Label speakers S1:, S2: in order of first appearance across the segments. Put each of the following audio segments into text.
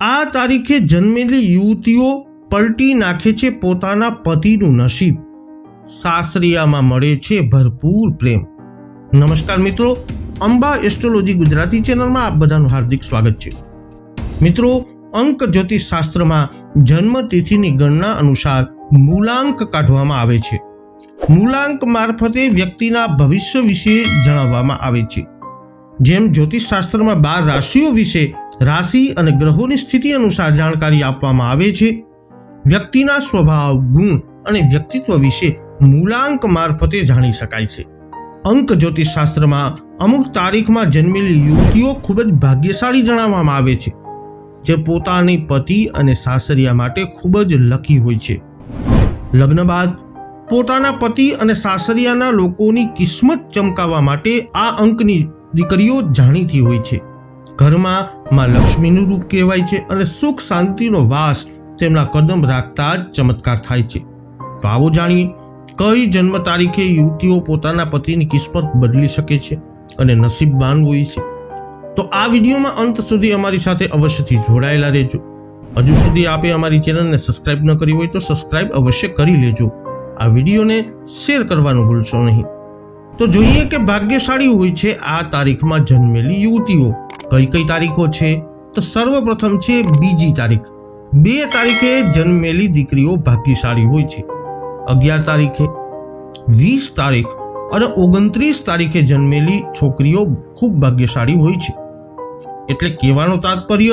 S1: આ તારીખે જન્મેલી યુવતીઓ પલટી નાખે છે પોતાના પતિનું નસીબ. સાસરિયામાં મળે છે ભરપૂર પ્રેમ. નમસ્કાર મિત્રો, અંબા એસ્ટ્રોલોજી ગુજરાતી ચેનલમાં આપ બધાનું હાર્દિક સ્વાગત છે. મિત્રો, અંક જ્યોતિષ શાસ્ત્રમાં જન્મ તિથિની ગણના અનુસાર મૂલાંક કાઢવામાં આવે છે. મૂલાંક મારફતે વ્યક્તિના ભવિષ્ય વિશે જણાવવામાં આવે છે. જેમ જ્યોતિષ શાસ્ત્રમાં બાર રાશિઓ વિશે રાશિ અને ગ્રહોની સ્થિતિ અનુસાર જાણકારી આપવામાં આવે છે. વ્યક્તિના સ્વભાવ, ગુણ અને વ્યક્તિત્વ વિશે મૂલાંક મારફતે જાણી શકાય છે. અંક જ્યોતિષ શાસ્ત્રમાં અમુક તારીખમાં જન્મેલી યુવતીઓ ખૂબ જ ભાગ્યશાળી જણાવવામાં આવે છે, જે પોતાની પતિ અને સાસરિયા માટે ખૂબ જ લકી હોય છે. લગ્ન બાદ પોતાના પતિ અને સાસરિયાના લોકોની કિસ્મત ચમકાવવા માટે આ અંકની દીકરીઓ જાણીતી હોય છે. ઘરમાં માં લક્ષ્મીનું રૂપ કહેવાય છે અને સુખ શાંતિનો વાસ તેમના કદમ રાખતા જ ચમત્કાર થાય છે. તો આવો જાણીએ, કઈ જન્મ તારીખે યુવતીઓ પોતાના પતિની કિસ્મત બદલી શકે છે અને નસીબવાન હોય છે? તો આ વિડીયોમાં અંત સુધી અમારી સાથે અવશ્યથી જોડાયેલા રહેજો. હજુ સુધી આપે અમારી ચેનલને સબસ્ક્રાઇબ ન કરી હોય તો સબસ્ક્રાઇબ અવશ્ય કરી લેજો. આ વિડીયોને શેર કરવાનું ભૂલશો નહીં. તો જોઈએ કે ભાગ્યશાળી હોય છે આ તારીખમાં જન્મેલી યુવતીઓ. કઈ કઈ તારીખો છે? તો સર્વપ્રથમ છે બીજી તારીખ. બે તારીખે જન્મેલી દીકરીઓ ભાગ્યશાળી હોય છે. અગિયાર તારીખે, વીસ તારીખ અને ઓગણત્રીસ તારીખે જન્મેલી છોકરીઓ ખૂબ ભાગ્યશાળી હોય છે. એટલે કહેવાનું તાત્પર્ય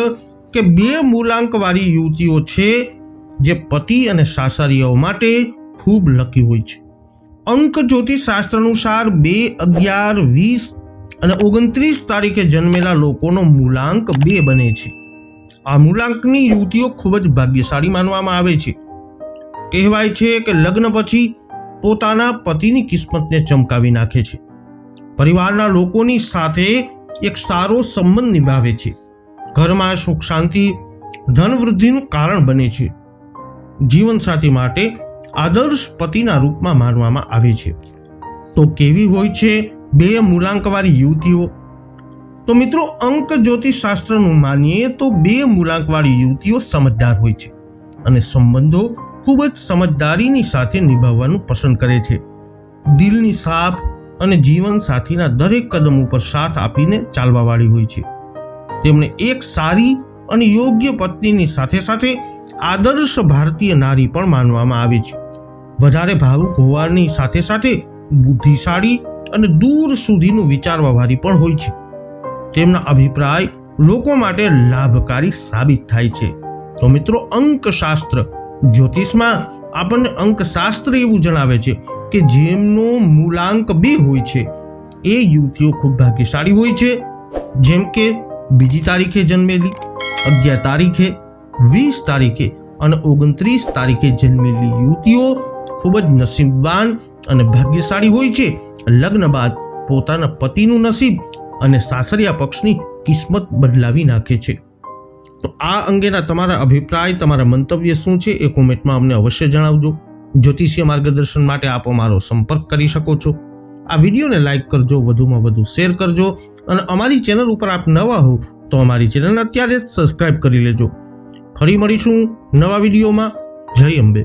S1: કે બે મૂલાંકવાળી યુવતીઓ છે જે પતિ અને સાસરીઓ માટે ખૂબ લકી હોય છે. અંક જ્યોતિષ શાસ્ત્ર અનુસાર બે, અગિયાર, વીસ અને ઓગણત્રીસ તારીખે જન્મેલા લોકોનો મૂલાંક બે બને છે. આ મૂલાંકની યુવતીઓ ખૂબ જ ભાગ્યશાળી માનવામાં આવે છે. કહેવાય છે કે લગ્ન પછી પોતાના પતિની કિસ્મતને ચમકાવી નાખે છે. પરિવારના લોકોની સાથે એક સારો સંબંધ નિભાવે છે. ઘરમાં સુખ શાંતિ ધનવૃદ્ધિનું કારણ બને છે. જીવનસાથી માટે આદર્શ પતિના રૂપમાં માનવામાં આવે છે. તો કેવી હોય છે બે મૂલાંકવાળી યુવતીઓ. તો મિત્રો, અંક જ્યોતિષ શાસ્ત્રનું માનીએ તો બે મૂલાંકવાળી યુવતીઓ સમજદાર હોય છે અને સંબંધો ખૂબ જ સમજદારીની સાથે નિભાવવાનું પસંદ કરે છે. દિલની સાફ અને જીવન સાથીના દરેક કદમ ઉપર સાથ આપીને ચાલવાવાળી હોય છે. તેમણે એક સારી અને યોગ્ય પત્નીની સાથે સાથે આદર્શ ભારતીય નારી પણ માનવામાં આવે છે. વધારે ભાવુક હોવાની સાથે સાથે બુદ્ધિશાળી અને દૂર સુધીનું વિચારવાવાળી પણ હોય છે. તેમના અભિપ્રાય લોકો માટે લાભકારી સાબિત થાય છે. તો મિત્રો, અંકશાસ્ત્ર જ્યોતિષમાં આપણને અંકશાસ્ત્ર એવું જણાવે છે કે જેમનો મૂલાંક બે હોય છે, એ યુવતીઓ ખૂબ ભાગ્યશાળી હોય છે. જેમ કે, બીજી તારીખે જન્મેલી, અગિયાર તારીખે, વીસ તારીખે અને ઓગણત્રીસ તારીખે જન્મેલી યુવતીઓ ખૂબ જ નસીબવાન અને ભાગ્યશાળી હોય છે, લગ્ન બાદ પોતાના પતિનું નસીબ અને સાસરિયા પક્ષની કિસ્મત બદલાવી નાખે છે. તો આ અંગેના તમારા અભિપ્રાય, તમારા મંતવ્ય શું છે એ કોમેન્ટમાં અમને અવશ્ય જણાવજો. જ્યોતિષીય માર્ગદર્શન માટે આપ અમારો સંપર્ક કરી શકો છો. આ વિડીયોને લાઇક કરજો, વધુમાં વધુ શેર કરજો અને અમારી ચેનલ ઉપર આપ નવા હો તો અમારી ચેનલને અત્યારે જ સબસ્ક્રાઇબ કરી લેજો. ફરી મળીશું નવા વિડીયોમાં. જય અંબે.